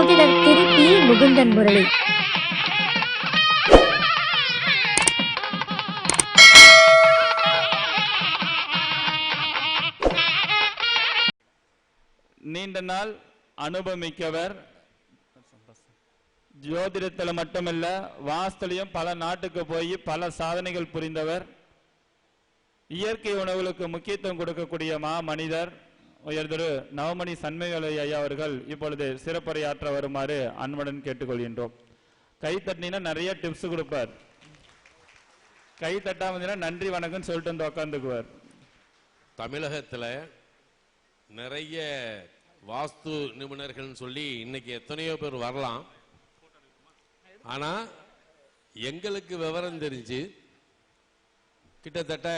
ஜோதிடர் திருப்பி முகுந்தன் முரளி. நீண்ட நாள் அனுபவமிக்கவர் ஜோதிடத்தில் மட்டுமல்ல வாஸ்துலையும் பல நாட்டுக்கு போய் பல சாதனைகள் புரிந்தவர். இயற்கை உணவுகளுக்கு முக்கியத்துவம் கொடுக்கக்கூடிய மா மனிதர் உயர்திரு நவமணி சண்மைவேலை ஐயா அவர்கள் இப்பொழுது சிறப்புரையாற்ற வருமாறு அன்புடன் கேட்டுக்கொள்கின்றோம். கை தட்டினா நிறைய டிப்ஸ் கொடுப்பார். கை தட்டாம நன்றி வணக்கம்னு சொல்லிட்டு வந்து உட்காந்துக்குவார் தமிழகத்தில் நிறைய வாஸ்து நிபுணர்கள்னு சொல்லி இன்னைக்கு எத்தனையோ பேர் வரலாம். ஆனா எங்களுக்கு விவரம் தெரிஞ்சு கிட்டத்தட்ட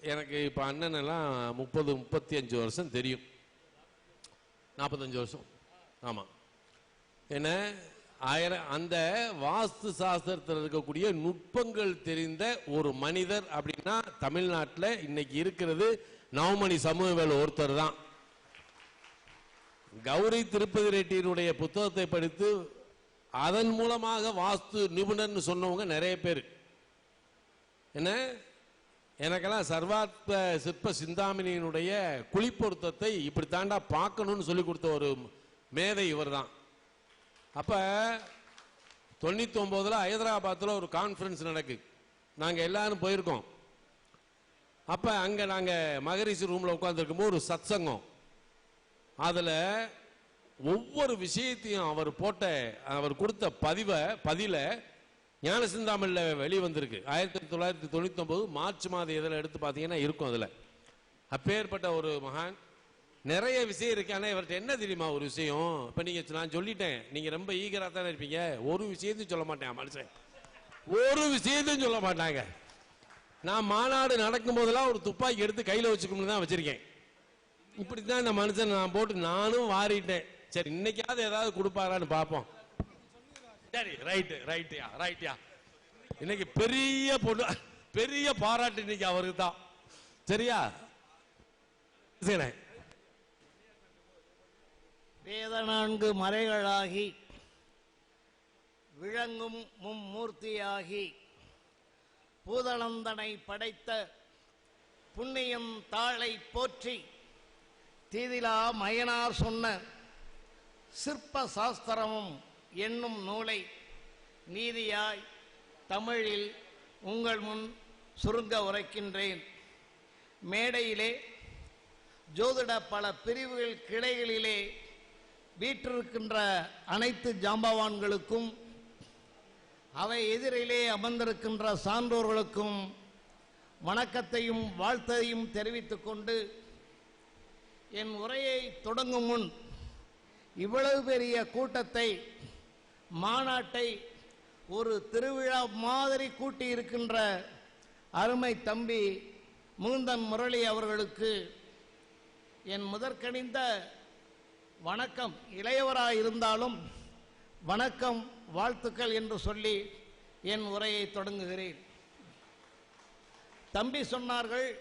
எனக்கு இப்போ அண்ணன் எல்லாம் முப்பது முப்பத்தி அஞ்சு வருஷம் தெரியும். நாற்பத்தஞ்சு வருஷம். ஆமாம் என்ன? ஆயிரம் அந்த வாஸ்து சாஸ்திரத்தில் இருக்கக்கூடிய நுட்பங்கள் தெரிந்த ஒரு மனிதர் அப்படின்னா தமிழ்நாட்டில் இன்னைக்கு இருக்கிறது நவமணி சமூகவேல் ஒருத்தர் தான். கௌரி திருப்பதி ரெட்டியினுடைய புத்தகத்தை படித்து அதன் மூலமாக வாஸ்து நிபுணர்னு சொன்னவங்க நிறைய பேர். என்ன? எனக்கெல்லாம் சர்வாத்ம சிற்ப சிந்தாமணியினுடைய குழிப்பொருத்தத்தை இப்படி தாண்டா பார்க்கணும்னு சொல்லி கொடுத்த ஒரு மேதை இவர் தான் அப்போ தொண்ணூத்தி ஒன்பதுல ஹைதராபாத்தில் ஒரு கான்ஃபரன்ஸ் நடக்கு. நாங்கள் எல்லாரும் போயிருக்கோம். அப்போ அங்கே நாங்கள் மகரிஷி ரூமில் உட்காந்துருக்கும்போது ஒரு சத்சங்கம். அதில் ஒவ்வொரு விஷயத்தையும் அவர் போட்ட அவர் கொடுத்த பதிவை பதில ஞான சிந்தாமணியில் வெளிவந்திருக்கு. ஆயிரத்தி தொள்ளாயிரத்தி தொண்ணூத்தி ஒன்பது மார்ச் மாதம் இதில் எடுத்து பார்த்தீங்கன்னா இருக்கும் அதில். அப்பேற்பட்ட ஒரு மகான். நிறைய விஷயம் இருக்கு. ஆனால் இவர்கிட்ட என்ன தெரியுமா ஒரு விஷயம்? இப்போ நீங்கள் நான் சொல்லிட்டேன். நீங்கள் ரொம்ப ஈகராக தானே இருப்பீங்க. ஒரு விஷயத்தையும் சொல்ல மாட்டேன் மனுஷன். ஒரு விஷயத்தையும் சொல்ல மாட்டாங்க. நான் மாநாடு நடக்கும் போதெல்லாம் ஒரு துப்பாக்கி எடுத்து கையில் வச்சுக்கணும்னு தான் வச்சிருக்கேன். இப்படி தான் இந்த மனுஷன் நான் போட்டு நானும் வாரிட்டேன். சரி இன்னைக்காவது ஏதாவது கொடுப்பாரான்னு பார்ப்போம். சரி ரைட்டு ரைட்யா ரைட்யா இன்னைக்கு பெரிய பொண்ணு பெரிய பாராட்டு இன்னைக்கு அவருக்கு தான். சரியா? சரி வேத நான்கு மறைகளாகி விளங்கும் மும்மூர்த்தியாகி பூதனந்தனை படைத்த புண்ணியம் தாளை போற்றி தீதிலா மயனார் சொன்ன சிற்ப சாஸ்திரமும் என்னும் நூலை நீதியாய் தமிழில் உங்கள் முன் சுருங்க உரைக்கின்றேன். மேடையிலே ஜோதிட பல பிரிவுகள் கிளைகளிலே வீற்றிருக்கின்ற அனைத்து ஜாம்பவான்களுக்கும் அவை எதிரிலே அமர்ந்திருக்கின்ற சான்றோர்களுக்கும் வணக்கத்தையும் வாழ்த்தையும் தெரிவித்துக் கொண்டு என் உரையை தொடங்கும் முன் இவ்வளவு பெரிய கூட்டத்தை மாநாட்டை ஒரு திருவிழா மாதிரி கூட்டி இருக்கின்ற அருமை தம்பி முகுந்தன் முரளி அவர்களுக்கு என் முதற்கணிந்த வணக்கம். இளையவராக இருந்தாலும் வணக்கம் வாழ்த்துக்கள் என்று சொல்லி என் உரையை தொடங்குகிறேன். தம்பி சொன்னார்கள்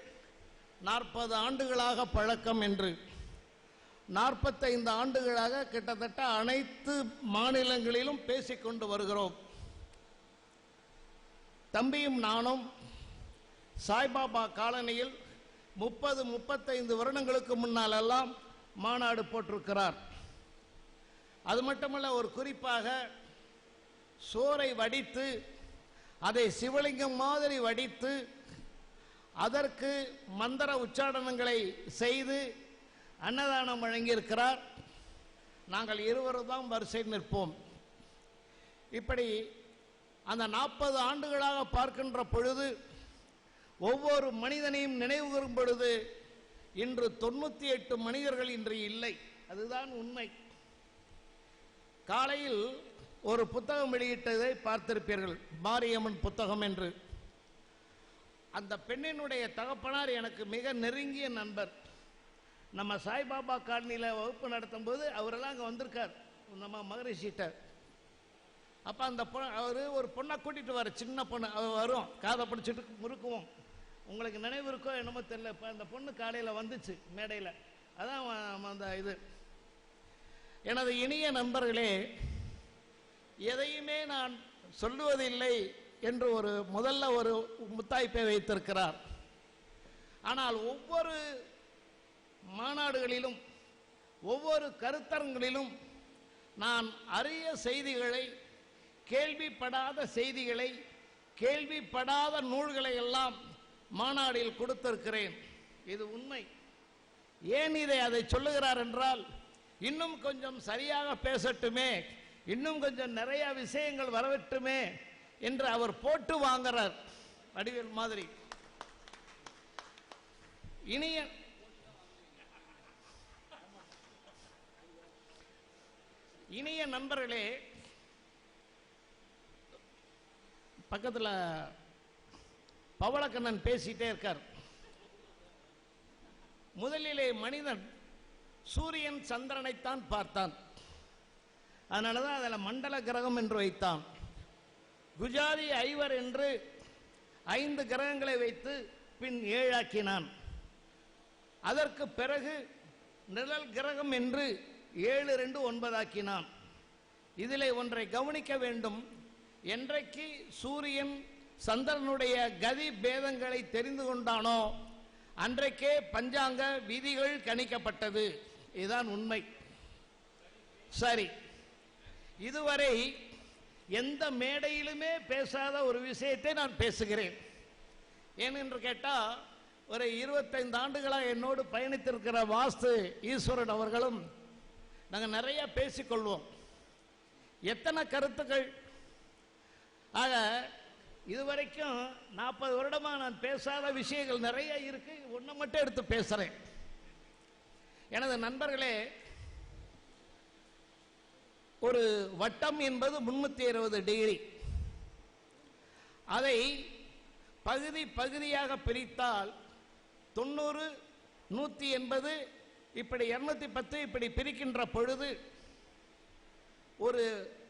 நாற்பது ஆண்டுகளாக பழக்கம் என்று. நாற்பத்தைந்து ஆண்டுகளாக கிட்டத்தட்ட அனைத்து மாநிலங்களிலும் பேசிக்கொண்டு வருகிறோம். தம்பியும் நானும் சாய்பாபா காலனியில் முப்பது முப்பத்தைந்து வருடங்களுக்கு முன்னாலெல்லாம் மாநாடு போட்டிருக்கிறார். அது மட்டுமல்ல ஒரு குறிப்பாக சோரை வடித்து அதை சிவலிங்கம் மாதிரி வடித்து அதற்கு மந்திர உச்சாடனங்களை செய்து அன்னதானம் வழங்கியிருக்கிறார். நாங்கள் இருவரும் தான் வரிசை நிற்போம். இப்படி அந்த நாற்பது ஆண்டுகளாக பார்க்கின்ற பொழுது ஒவ்வொரு மனிதனையும் நினைவு கூறும் பொழுது இன்று தொண்ணூற்றி எட்டு மனிதர்கள் இன்று இல்லை. அதுதான் உண்மை. காலையில் ஒரு புத்தகம் வெளியிட்டதை பார்த்திருப்பீர்கள். மாரியம்மன் புத்தகம் என்று. அந்த பெண்ணினுடைய தகப்பனார் எனக்கு மிக நெருங்கிய நண்பர். நம்ம சாய்பாபா காலனியில் வகுப்பு நடத்தும் போது அவரெல்லாம் அங்கே வந்திருக்கார். நம்ம மகரிஷிட்ட அப்போ அந்த பொ அவர் ஒரு பொண்ணை கூட்டிட்டு வர சின்ன பொண்ணு அவர் வரும் காதை பிடிச்சிட்டு முறுக்குவோம். உங்களுக்கு நினைவு இருக்கோ என்னமோ தெரியல இப்போ அந்த பொண்ணு காலையில் வந்துச்சு மேடையில். அதான் அந்த இது. எனது இனிய நண்பர்களே எதையுமே நான் சொல்லுவதில்லை என்று ஒரு முதல்ல ஒரு முத்தாய்ப்பை வைத்திருக்கிறார். ஆனால் ஒவ்வொரு மாநாடுகளிலும் ஒவ்வொரு கருத்தரங்களிலும் நான் அரிய செய்திகளை கேள்விப்படாத செய்திகளை கேள்விப்படாத நூல்களை எல்லாம் மாநாடில் கொடுத்திருக்கிறேன். இது உண்மை. ஏன் இதை அதை சொல்லுகிறார் என்றால் இன்னும் கொஞ்சம் சரியாக பேசட்டுமே இன்னும் கொஞ்சம் நிறைய விஷயங்கள் வரவட்டுமே என்று அவர் போட்டு வாங்குறார். வடிவேல் மாதிரி. இனிய இனிய நண்பர்களே பக்கத்தில் பவளக்கண்ணன் பேசிட்டே இருக்கார். முதலிலே மனிதன் சூரியன் சந்திரனைத்தான் பார்த்தான். அதனால தான் அதில் மண்டல கிரகம் என்று வைத்தான். குஜாதி ஐவர் என்று ஐந்து கிரகங்களை வைத்து பின் ஏழாக்கினான். அதற்கு பிறகு நிழல் கிரகம் என்று ஏழு ரெண்டு ஒன்பதாக்கினான். இதிலே ஒன்றை கவனிக்க வேண்டும். என்றைக்கு சூரியன் சந்திரனுடைய கதி பேதங்களை தெரிந்து கொண்டானோ அன்றைக்கே பஞ்சாங்க விதிகள் கணிக்கப்பட்டது. இதுதான் உண்மை. சரி. இதுவரை எந்த மேடையிலுமே பேசாத ஒரு விஷயத்தை நான் பேசுகிறேன். ஏனென்று கேட்டால் ஒரு இருபத்தைந்து ஆண்டுகளாக என்னோடு பயணித்திருக்கிற வாஸ்து ஈஸ்வரன் அவர்களும் நாங்கள் நிறைய பேசிக்கொள்வோம். எத்தனை கருத்துக்கள்? ஆக இதுவரைக்கும் நாற்பது வருடமாக நான் பேசாத விஷயங்கள் நிறைய இருக்கு. ஒன்று மட்டும் எடுத்து பேசுகிறேன் எனது நண்பர்களே ஒரு வட்டம் என்பது முன்னூற்றி இருபது டிகிரி அதை பகுதி பகுதியாக பிரித்தால் தொண்ணூறு நூற்றி எண்பது இப்படி இருநூத்தி பத்து இப்படி பிரிக்கின்ற பொழுது ஒரு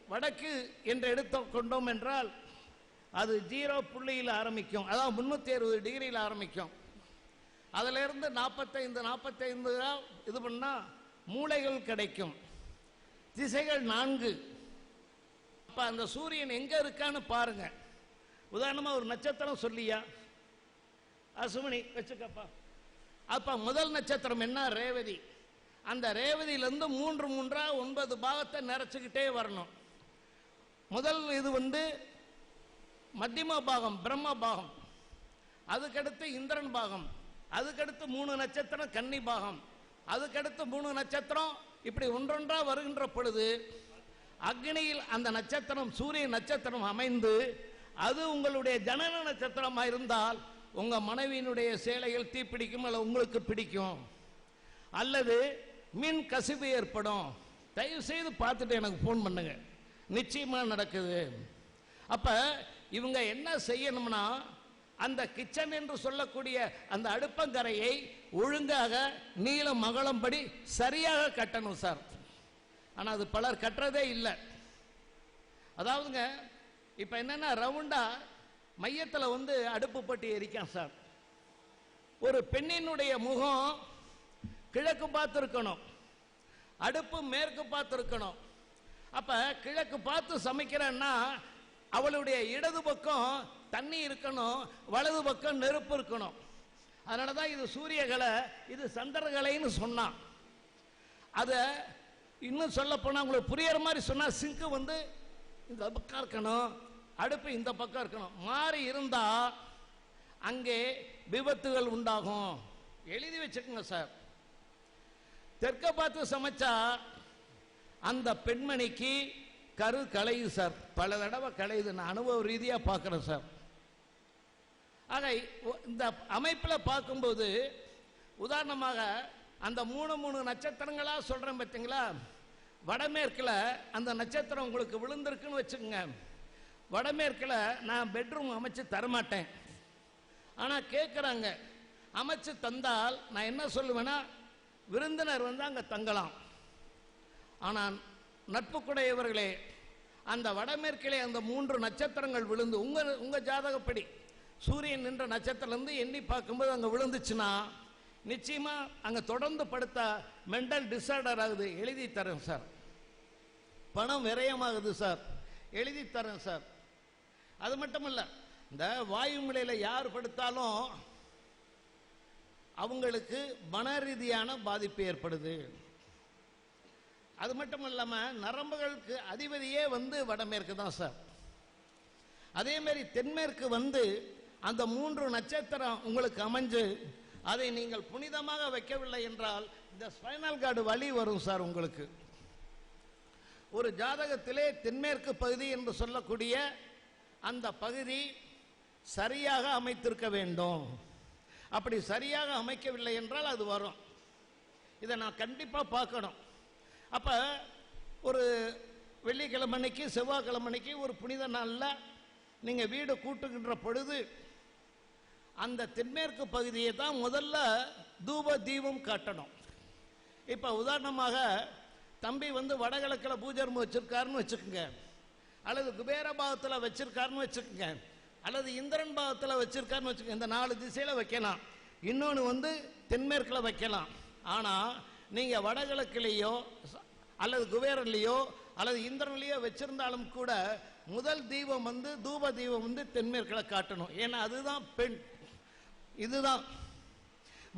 வடக்கு என்று எடுத்துக்கொண்டோம் என்றால் அது ஜீரோ புள்ளியில் ஆரம்பிக்கும். அதாவது முந்நூற்றி அறுபது டிகிரியில் ஆரம்பிக்கும். அதிலிருந்து நாற்பத்தைந்து நாற்பத்தைந்து இது பண்ணால் மூளைகள் கிடைக்கும். திசைகள் நான்கு. அப்போ அந்த சூரியன் எங்கே இருக்கான்னு பாருங்க. உதாரணமாக ஒரு நட்சத்திரம் சொல்லியா? அசுமணி வச்சுக்கப்பா. அப்போ முதல் நட்சத்திரம் என்ன? ரேவதி. அந்த ரேவதியிலிருந்து மூன்று மூன்றா ஒன்பது பாகத்தை நிறைச்சுக்கிட்டே வரணும். முதல் இது வந்து மத்தியம பாகம் பிரம்ம பாகம். அதுக்கடுத்து இந்திரன் பாகம். அதுக்கடுத்து மூணு நட்சத்திரம் கன்னி பாகம். அதுக்கடுத்து மூணு நட்சத்திரம் இப்படி ஒன்றொன்றா வருகின்ற பொழுது அக்னியில் அந்த நட்சத்திரம் சூரிய நட்சத்திரம் அமைந்து அது உங்களுடைய ஜனன நட்சத்திரமாக இருந்தால் உங்க மனைவியினுடைய சேலைகள் தீப்பிடிக்கும் அல்ல உங்களுக்கு பிடிக்கும். அல்லது மின் கசிவு ஏற்படும். தயவு செய்து பார்த்துட்டு எனக்கு ஃபோன் பண்ணுங்க. நிச்சயமா நடக்குது. அப்ப இவங்க என்ன செய்யணும்னா அந்த கிச்சன் என்று சொல்லக்கூடிய அந்த அடுப்பங்கரையை ஒழுங்காக நீளம் மகளம்படி சரியாக கட்டணும் சார். ஆனால் அது பலர் கட்டுறதே இல்லை. அதாவதுங்க இப்போ என்னன்னா ரவுண்டா மையத்தில் வந்து அடுப்பு பட்டி எரிக்கான் சார். ஒரு பெண்ணினுடைய முகம் கிழக்கு பார்த்து இருக்கணும் அடுப்பு மேற்கு பார்த்து இருக்கணும் அப்ப கிழக்கு பார்த்து சமைக்கிறேன்னா அவளுடைய இடது பக்கம் தண்ணி இருக்கணும் வலது பக்கம் நெருப்பு இருக்கணும். அதனால தான் இது சூரியகலை இது சந்திரகலைன்னு சொன்னான். அதை இன்னும் சொல்ல போனால் உங்களுக்கு புரியற மாதிரி சொன்னால் சிங்கு வந்து இந்த பக்கம் இருக்கணும் அடுப்பு இந்த பக்கம் இருக்கணும். மாறி இருந்தா அங்கே விபத்துகள் உண்டாகும். எழுதி வச்சுக்கோங்க சார். தெற்க பார்த்து சமைச்சா அந்த பெண்மணிக்கு கரு கலையுது சார். பல தடவை கலையுது நான் அனுபவ ரீதியாக பார்க்குறேன் சார். ஆக இந்த அமைப்பில் பார்க்கும்போது உதாரணமாக அந்த மூணு மூணு நட்சத்திரங்களாக சொல்கிறேன் பார்த்தீங்களா வடமேற்கில் அந்த நட்சத்திரம் உங்களுக்கு விழுந்திருக்குன்னு வச்சுக்கோங்க. வடமேற்கில் நான் பெட்ரூம் அமைச்சு தரமாட்டேன். ஆனால் கேட்குறாங்க அமைச்சு தந்தால் நான் என்ன சொல்லுவேன்னா விருந்தினர் வந்து அங்கே தங்கலாம். ஆனால் நட்புக்குடையவர்களே அந்த வடமேற்கிலே அந்த மூன்று நட்சத்திரங்கள் விழுந்து உங்கள் உங்கள் ஜாதகப்படி சூரியன் நின்ற நட்சத்திரம்லேருந்து எண்ணி பார்க்கும்போது அங்கே விழுந்துச்சுன்னா நிச்சயமாக அங்கே தொடர்ந்து படுத்தா மென்டல் டிஸார்டர் ஆகுது. எழுதி தரேன் சார். பணம் விரயமாகுது சார். எழுதி தரேன் சார். அது மட்டும் இல்ல இந்த வாயுமலையில் யார் படுத்தாலும் அவங்களுக்கு மன ரீதியான பாதிப்பு ஏற்படுது. அது மட்டும் இல்லாமல் நரம்புகளுக்கு அதிபதியே வந்து வடமேற்கு தான் சார். அதே மாதிரி தென்மேற்கு வந்து அந்த மூன்று நட்சத்திரம் உங்களுக்கு அமைஞ்சு அதை நீங்கள் புனிதமாக வைக்கவில்லை என்றால் இந்த ஸ்பைனல் கார்டு வழி வரும் சார் உங்களுக்கு. ஒரு ஜாதகத்திலே தென்மேற்கு பகுதி என்று சொல்லக்கூடிய அந்த பகுதி சரியாக அமைத்திருக்க வேண்டும். அப்படி சரியாக அமைக்கவில்லை என்றால் அது வரும். இதை நான் கண்டிப்பாக பார்க்கணும். அப்போ ஒரு வெள்ளிக்கிழமைக்கு செவ்வாய்க்கிழமைக்கு ஒரு புனித நாளில் நீங்கள் வீடு கூட்டுகின்ற பொழுது அந்த தென்மேற்கு பகுதியை தான் முதல்ல தூப தீபம் காட்டணும். இப்போ உதாரணமாக தம்பி வந்து வடகிழக்கில் பூஜர்மு வச்சிருக்காருன்னு வச்சுக்கோங்க. அல்லது குபேர பாகத்தில் வச்சிருக்காருன்னு வச்சுக்கோங்க. அல்லது இந்திரன் பாகத்தில் வச்சிருக்காருன்னு வச்சுக்கோங்க. இந்த நாலு திசையில் வைக்கலாம். இன்னொன்று வந்து தென்மேற்கில் வைக்கலாம். ஆனால் நீங்கள் வடகிழக்குலேயோ அல்லது குபேரன்லேயோ அல்லது இந்திரன்லேயோ வச்சிருந்தாலும் கூட முதல் தீபம் வந்து தூப தீபம் வந்து தென்மேற்கில் காட்டணும். ஏன்னா அதுதான் பெண். இதுதான்.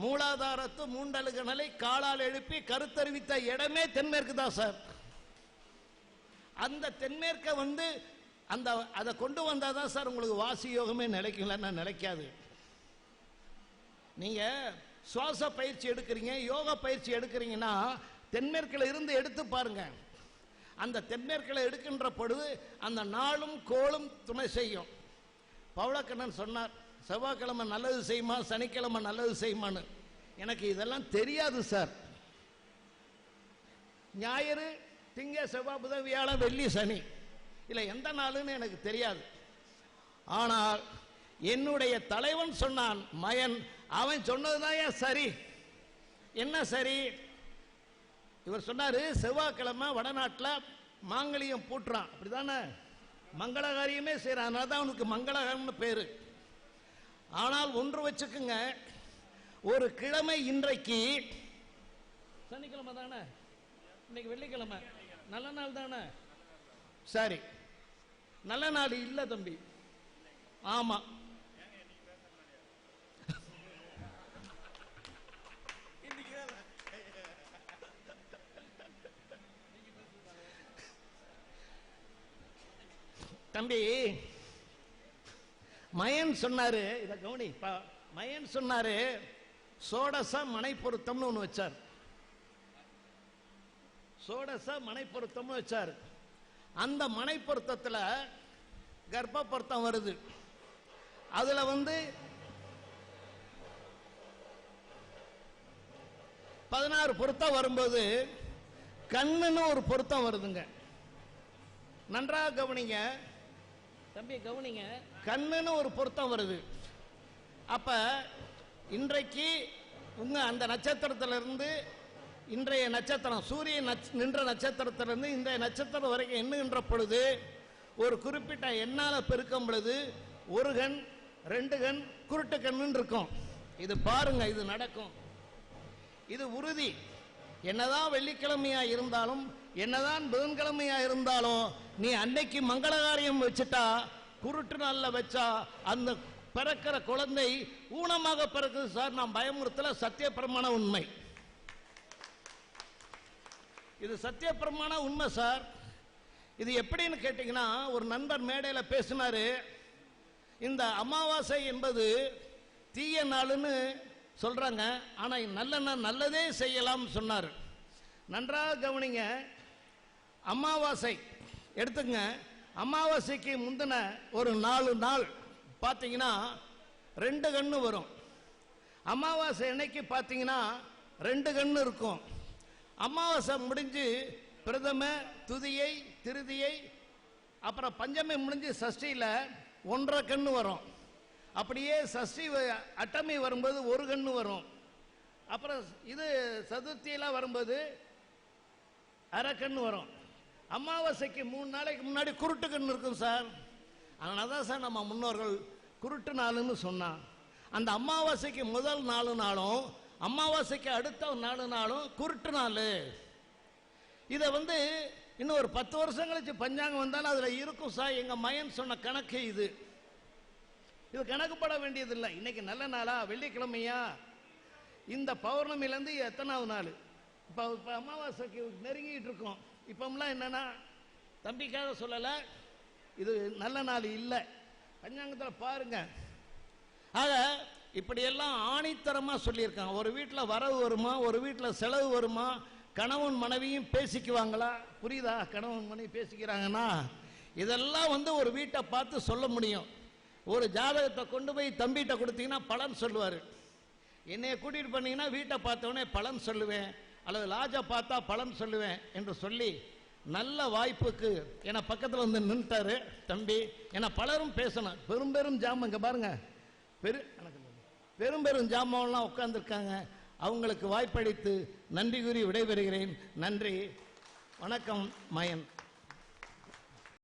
மூலாதாரத்து மூண்டலுகணலை காலால் எழுப்பி கருத்தறிவித்த இடமே தென்மேற்கு தான் சார். அந்த தென்மேற்க வந்து அந்த அதை கொண்டு வந்தால் தான் சார் உங்களுக்கு வாசி யோகமே நிலைக்கலன்னா நிலைக்காது. நீங்க சுவாச பயிற்சி எடுக்கிறீங்க யோகா பயிற்சி எடுக்கிறீங்கன்னா தென்மேற்கில் இருந்து எடுத்து பாருங்க. அந்த தென்மேற்கில் எடுக்கின்ற பொழுது அந்த நாளும் கோளும் துணை செய்யும். பவளக்கண்ணன் சொன்னார் செவ்வாய்க்கிழமை நல்லது செய்யுமா சனிக்கிழமை நல்லது செய்யுமான்னு. எனக்கு இதெல்லாம் தெரியாது சார். ஞாயிறு திங்க செவ்வாய் புதன் வியாழன் வெள்ளி சனி. இல்லை எந்த நாளுன்னு எனக்கு தெரியாது. ஆனால் என்னுடைய தலைவன் சொன்னான் மயன் அவன் சொன்னதுதான் ஏன் சரி? என்ன சரி? இவர் சொன்னாரு செவ்வாய்க்கிழமை வடநாட்டில் மாங்கலியம் பூட்டுறான். அப்படிதானே? மங்களகாரியமே செய்கிறான் அதனால தான் அவனுக்கு மங்களகாரம்னு பேரு. ஆனால் ஒன்று வச்சுக்குங்க ஒரு கிழமை இன்றைக்கு சனிக்கிழமை தானே? இன்னைக்கு வெள்ளிக்கிழமை. நல்ல நாள் தானே? சரி. நல்ல நாள் இல்லை தம்பி. ஆமா. தம்பி மயன் சொன்னாரு இத கவனி மயன் சொன்னாரு சோடச மனை பொருத்தம்னு ஒன்று வச்சார். சோடச மனை பொருத்தம்னு வச்சார். அந்த மனை பொருத்தத்தில் கர்ப்ப பொருத்தம் வருது. அதுல வந்து பதினாறு பொருத்தம் வரும்போது கண்ணுன்னு ஒரு பொருத்தம் வருதுங்க. நன்றாக கவனிங்க. தம்பி கவனிங்க. கண்ணுன்னு ஒரு பொருத்தம் வருது. அப்ப இன்றைக்கு உங்க அந்த நட்சத்திரத்திலிருந்து இன்றைய நட்சத்திரம் சூரியன் நின்ற நட்சத்திரத்திலிருந்து இந்த நட்சத்திரம் வரைக்கும் எண்ணுகின்ற பொழுது ஒரு குறிப்பிட்ட எண்ணால் பெருக்கும் பொழுது ஒரு கண் ரெண்டு கண் குருட்டு கண்ணுன்னு இருக்கும். இது பாருங்க இது நடக்கும். இது உறுதி. என்னதான் வெள்ளிக்கிழமையா இருந்தாலும் என்னதான் புதன்கிழமையா இருந்தாலும் நீ அன்னைக்கு மங்களகாரியம் வச்சுட்டா குருட்டு நல்ல வச்சா அந்த பிறக்கிற குழந்தை ஊனமாக பிறக்குது சார். நான் பயமுறுத்தல சத்தியப்பிரமாண உண்மை. இது சத்தியப்பிரமாண உண்மை சார். இது எப்படின்னு கேட்டிங்கன்னா ஒரு நண்பர் மேடையில் பேசினார். இந்த அமாவாசை என்பது தீய நாளுன்னு சொல்கிறாங்க ஆனால் நல்ல நாள் நல்லதே செய்யலாம் சொன்னார். நன்றாக கவனிங்க. அமாவாசை எடுத்துங்க அமாவாசைக்கு முந்தின ஒரு நாலு நாள் பார்த்தீங்கன்னா ரெண்டு கண்ணு வரும். அமாவாசை அன்னைக்கு பார்த்தீங்கன்னா ரெண்டு கண்ணு இருக்கும். அமாவாசை முடிஞ்சு பிரதம துதியை திருதியை அப்புறம் பஞ்சமி முடிஞ்சு சஷ்டியில் ஒன்றரை கண்ணு வரும். அப்படியே சஷ்டி அட்டமி வரும்போது ஒரு கண்ணு வரும். அப்புறம் இது சதுர்த்தியெல்லாம் வரும்போது அரை கண்ணு வரும். அமாவாசைக்கு மூணு நாளைக்கு முன்னாடி குருட்டு கண்ணு இருக்கும் சார். அதனால தான் சார் நம்ம முன்னோர்கள் குருட்டு நாளுன்னு சொன்னான். அந்த அமாவாசைக்கு முதல் நாலு நாளும் அமாவாசைக்கு அடுத்த நாலு நாளும் குருட்டு நாள். இதை வந்து இன்னும் ஒரு பத்து வருஷம் கழிச்சு பஞ்சாங்கம் வந்தாலும் அதில் இருக்கும் சார். எங்கள் மயன் சொன்ன கணக்கு இது. இது கணக்குப்பட வேண்டியதில்லை. இன்னைக்கு நல்ல நாளா? வெள்ளிக்கிழமையா? இந்த பௌர்ணமிலேருந்து எத்தனாவது நாள்? இப்போ இப்போ அமாவாசைக்கு நெருங்கிட்டு இருக்கோம். இப்போம்லாம் என்னன்னா தம்பிக்காக சொல்லலை இது நல்ல நாள் இல்லை. பஞ்சாங்கத்தில் பாருங்கள் ஆக இப்படியெல்லாம் ஆணித்தரமாக சொல்லியிருக்காங்க. ஒரு வீட்டில் வரவு வருமா? ஒரு வீட்டில் செலவு வருமா? கணவன் மனைவியும் பேசிக்குவாங்களா? புரியுதா? கணவன் மனைவி பேசிக்கிறாங்கன்னா இதெல்லாம் வந்து ஒரு வீட்டை பார்த்து சொல்ல முடியும். ஒரு ஜாதகத்தை கொண்டு போய் தம்பிகிட்ட கொடுத்தீங்கன்னா பலன் சொல்லுவார். என்னைய கூட்டிகிட்டு போனீங்கன்னா வீட்டை பார்த்தோன்னே பலன் சொல்லுவேன். அல்லது லாஜை பார்த்தா பலன் சொல்லுவேன் என்று சொல்லி நல்ல வாய்ப்புக்கு ஏன்னா பக்கத்தில் வந்து நின்றுட்டாரு தம்பி. ஏன்னா பலரும் பேசணும். பெரும் பெரும் ஜாமம் இங்கே பாருங்க. பெரு எனக்கு பெரும் பெரும் ஜாமான்லாம் உட்கார்ந்துருக்காங்க. அவங்களுக்கு வாய்ப்பளித்து நன்றி கூறி விடைபெறுகிறேன். நன்றி. வணக்கம் மயன்.